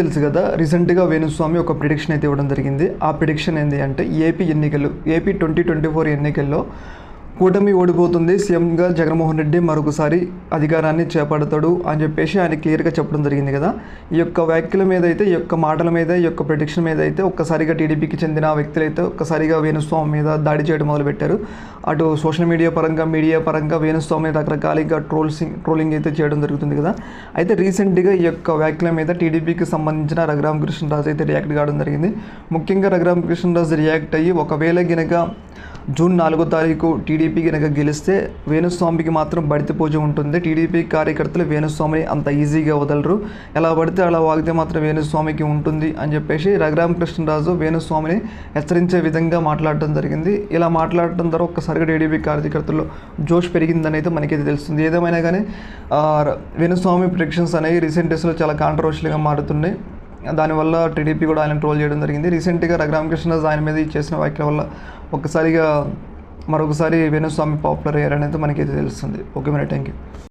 తెలుసు కదా రీసెంట్గా వేణుస్వామి ఒక ప్రిడిక్షన్ అయితే ఇవ్వడం జరిగింది. ఆ ప్రిడిక్షన్ ఏంటి అంటే ఏపీ ఎన్నికలు ఏపీ ట్వంటీ ట్వంటీ ఫోర్ ఎన్నికల్లో కూటమి ఓడిపోతుంది. సీఎంగా జగన్మోహన్ రెడ్డి మరొకసారి అధికారాన్ని చేపడతాడు అని చెప్పేసి ఆయన క్లియర్గా చెప్పడం జరిగింది కదా. ఈ యొక్క వ్యాఖ్యల మీద అయితే ఈ యొక్క మాటల మీద ఈ యొక్క ప్రొడిక్షన్ మీద అయితే ఒక్కసారిగా టీడీపీకి చెందిన వ్యక్తులు అయితే ఒక్కసారిగా వేణుస్వామి మీద దాడి చేయడం మొదలుపెట్టారు. అటు సోషల్ మీడియా పరంగా మీడియా పరంగా వేణుస్వామి రకరకాలుగా ట్రోల్సింగ్ ట్రోలింగ్ అయితే చేయడం జరుగుతుంది కదా. అయితే రీసెంట్గా ఈ యొక్క వ్యాఖ్యల మీద టీడీపీకి సంబంధించిన రఘురామ కృష్ణరాజు అయితే రియాక్ట్ కావడం జరిగింది. ముఖ్యంగా రఘురామ కృష్ణరాజు రియాక్ట్ అయ్యి ఒకవేళ గినక జూన్ నాలుగో తారీఖు టీడీపీ కనుక గెలిస్తే వేణుస్వామికి మాత్రం బడితి పూజ ఉంటుంది. టీడీపీ కార్యకర్తలు వేణుస్వామిని అంత ఈజీగా వదలరు. ఎలా పడితే అలా వాగితే మాత్రం వేణుస్వామికి ఉంటుంది అని చెప్పేసి రఘురామకృష్ణరాజు వేణుస్వామిని హెచ్చరించే విధంగా మాట్లాడటం జరిగింది. ఇలా మాట్లాడటం ద్వారా ఒక్కసారిగా టీడీపీ కార్యకర్తల్లో జోష్ పెరిగిందనైతే మనకైతే తెలుస్తుంది. ఏదేమైనా కానీ వేణుస్వామి ప్రిడిక్షన్స్ అనేవి రీసెంట్ డేస్లో చాలా కాంట్రవర్షియల్గా మారుతున్నాయి. దానివల్ల టీడీపీ కూడా ఆయన ట్రోల్ చేయడం జరిగింది. రీసెంట్గా రఘురామకృష్ణరాజు ఆయన మీద చేసిన వ్యాఖ్యల వల్ల ఒక్కసారిగా మరొకసారి వేణుస్వామి పాపులర్ అయ్యారనేది మనకైతే తెలుస్తుంది. ఓకే మరి థ్యాంక్ యూ